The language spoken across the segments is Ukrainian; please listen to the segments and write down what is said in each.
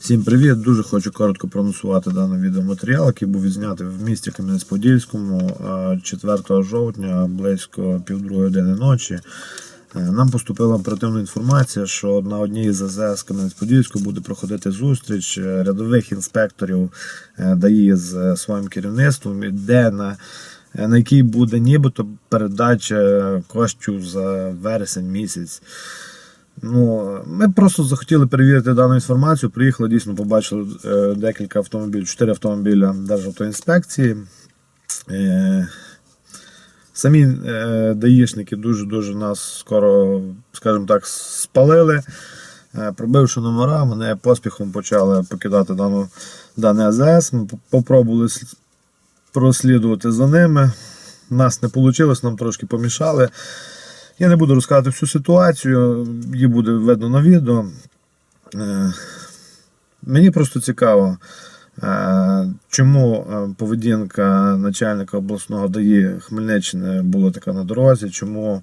Всім привіт! Дуже хочу коротко проносувати даний відеоматеріал, який був відзнятий в місті Кам'янець-Подільському е, 4 жовтня близько півдругої години ночі. Е, Нам поступила оперативна інформація, що на одній із АЗС Кам'янець-Подільського буде проходити зустріч е, рядових інспекторів ДАІ з своїм керівництвом, де на, на якій буде нібито передача коштів за вересень місяць. Ну, ми просто захотіли перевірити дану інформацію. Приїхали, дійсно побачили е, декілька автомобілів, чотири автомобіля Державтоінспекції. Е, самі е, даїшники дуже-дуже нас скоро, скажімо так, спалили. Пробивши номера, вони поспіхом почали покидати дану, даний АЗС. Ми попробували прослідувати за ними. Нас не вийшло, нам трошки помішали. Я не буду розказувати всю ситуацію, її буде видно на відео. Е, Мені просто цікаво, е, чому е, поведінка начальника обласного ДАІ Хмельниччини була така на дорозі, чому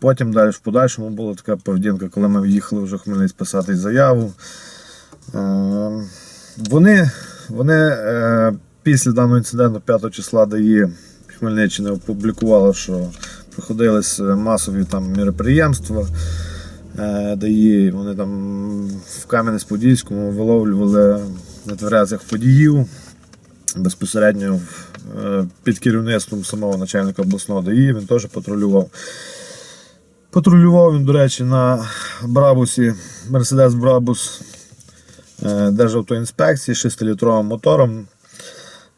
потім далі в подальшому була така поведінка, коли ми їхали вже в Хмельниць писати заяву. Вони, вони після даного інциденту 5 числа ДАІ Хмельниччини опублікували, що проходились масові там мероприємства. Е, ДАІ, вони там в Кам'янець-Подільському виловлювали нетверезих водіїв безпосередньо е, під керівництвом самого начальника обласного ДАІ. Він теж патрулював. Патрулював він, до речі, на Брабусі, Мерседес Брабус е, Державтоінспекції 6-літровим мотором.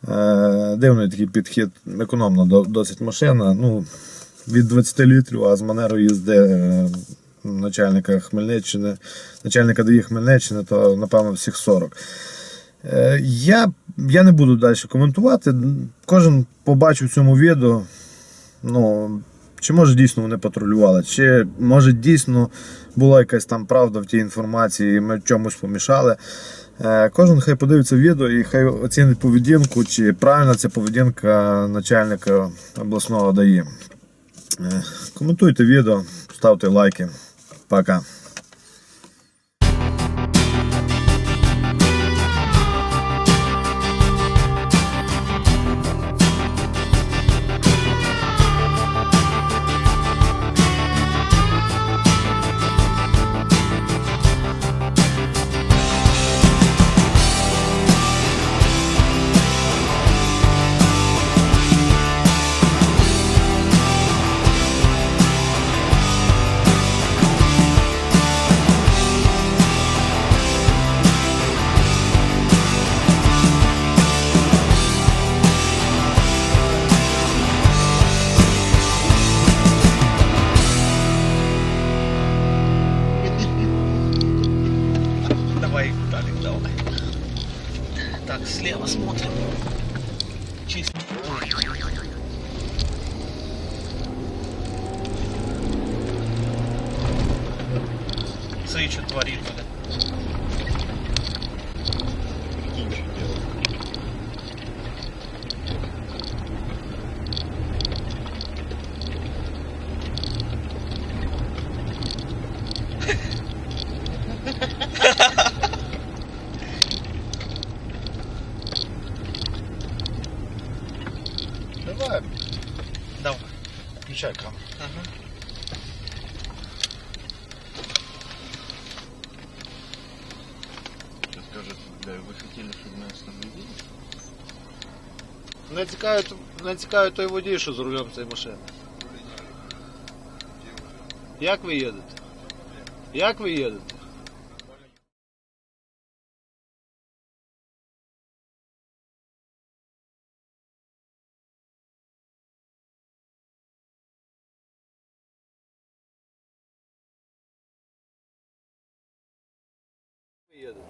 Е, Дивний такий підхід, економна досить машина. Ну, від 20 літрів, а з манерою їзди е, начальника Хмельниччини, начальника ДАІ Хмельниччини, то напевно всіх 40. Е, Я, я не буду далі коментувати. Кожен побачив цьому відео. Ну, чи може дійсно вони патрулювали, чи може дійсно була якась там правда в тій інформації, і ми чомусь помішали. Е, Кожен хай подивиться відео і хай оцінить поведінку, чи правильна це поведінка начальника обласного ДАІ. Е, Коментуйте відео, ставте лайки. Пока. Что творит, бля. Давай, Давай. включай камеру. Не цікавить, не цікавить той водій, що за рулем цієї машини. Як ви їдете? Як ви їдете? Їдете?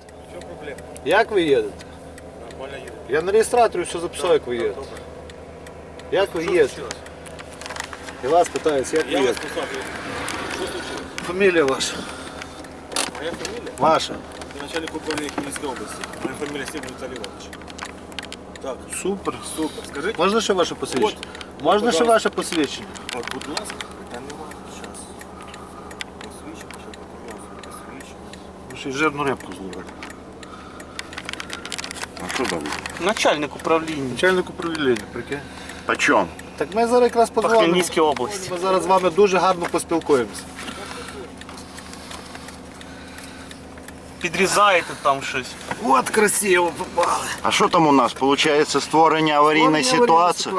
Як ви їдете? Нормально їде. Я на реєстраторі все записав, як ви. Як ви Що їдете? вас питаюсь, як ви Я вас послухаю. Що случилось? Фамілія ваша? Моя фамилия? Ваша. Я начальник управления Хмельницкой области. Моя фамилия Степан Виталий Иванович. Так, Супер. супер. Скажіть, Можна ще ваше посвідчення? Можна ще ваше посвідчення? от, будь ласка, та нема. Щас. Посвідчення, що таке посвідчення. Ви ще й жирну рибку зловили. Що там? Начальник управління. Начальник управління, прикинь. Почем? Так ми зараз якраз По. Хмельницькій області. Ми зараз з вами дуже гарно поспілкуємося. Підрізаєте там щось. От красиво попали. А що там у нас? Получається створення аварійної ситуації?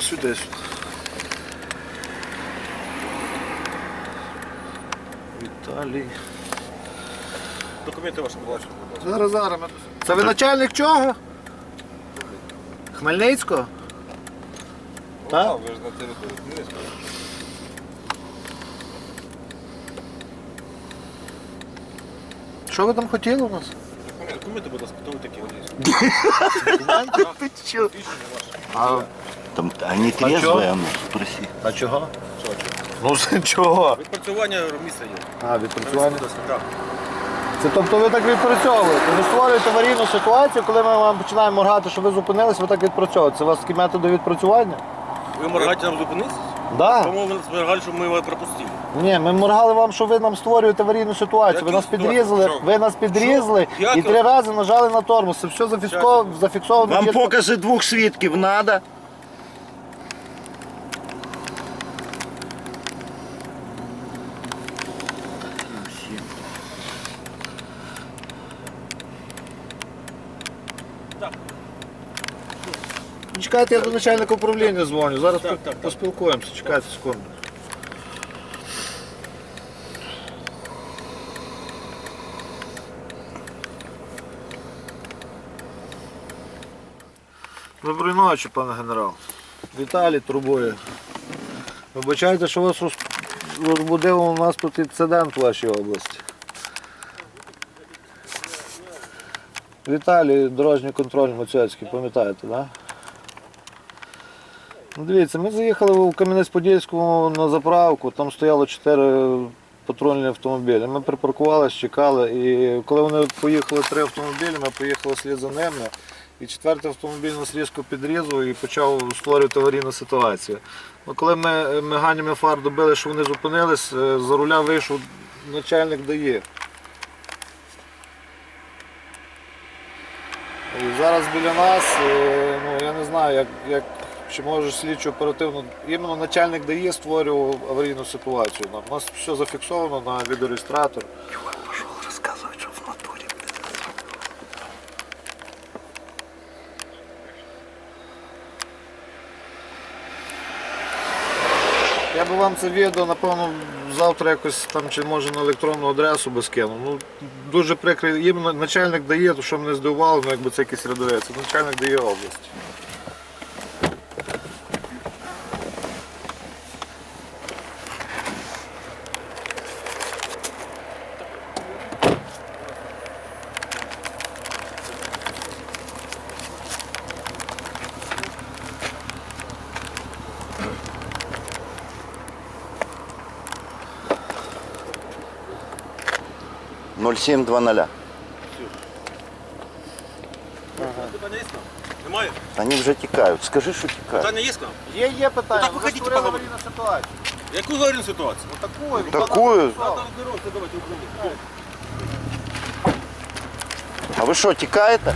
Сюди. Віталій. Документи ваші, будь ласка. Зараз, зараз. ми- Це ви начальник чого? Хмельницького? Так? Так, ви ж на території Хмельницького. Що ви там хотіли у нас? Документи, будь ласка, хто ви такі? Ти чо? А, Там, они трезвые, ну, спроси. а чого? Ну чого? Відпрацювання місця є. А, відпрацювання. Так. Це тобто ви так відпрацьовуєте. Ви створюєте аварійну ситуацію, коли ми вам починаємо моргати, що ви зупинились, ви так відпрацьовуєте. Це у вас такі методи відпрацювання? Ви моргаєте нам зупинитися? Да. Тому ви моргали, щоб ми його пропустили. Ні, ми моргали вам, що ви нам створюєте аварійну ситуацію. Ви нас підрізали, ви нас підрізали Як? і три рази нажали на тормоз. Це все зафіксовано, зафіксовано. Вам покази двох свідків надо? Чекайте, я до начальника управління дзвоню. Зараз Так, так, поспілкуємося. Чекайте секунду. Доброї ночі, пане генерал. Віталій турбує. Вибачайте, що вас роз- розбудив у нас тут інцидент в вашій області. Віталій, дорожній контроль Мацьоцький, пам'ятаєте, так? Да? Ну, дивіться, ми заїхали у Кам'янець-Подільському на заправку, там стояло чотири патрульні автомобілі. Ми припаркувалися, чекали, і коли вони поїхали три автомобілі, ми поїхали слід за ними. І четвертий автомобіль нас різко підрізав і почав створювати аварійну ситуацію. Ну, коли ми миганнями фар добили, що вони зупинились, е, за руля вийшов начальник ДАІ. І зараз біля нас, е, ну я не знаю, як, як чи може слідчо оперативно, іменно начальник ДАІ створював аварійну ситуацію. У нас все зафіксовано на відеореєстратор. Я би вам це відео, напевно, завтра якось там чи може на електронну адресу би скинув. Ну, дуже прикрий. Іменно начальник дає, то що мене здивувало, ну якби це якийсь рядовець. Начальник дає області. Ноль семь два ноля. Питання є к нам? Немає? Они вже тікають. Скажи, що тікають. Питання є к нам? Є, є питання. Ну, так виходіть, створили поговоримо. аварійну ситуацію. Яку аварійну ситуацію? Такою. Такую? Завтра розберемося, давайте управління. А ви що, тікаєте?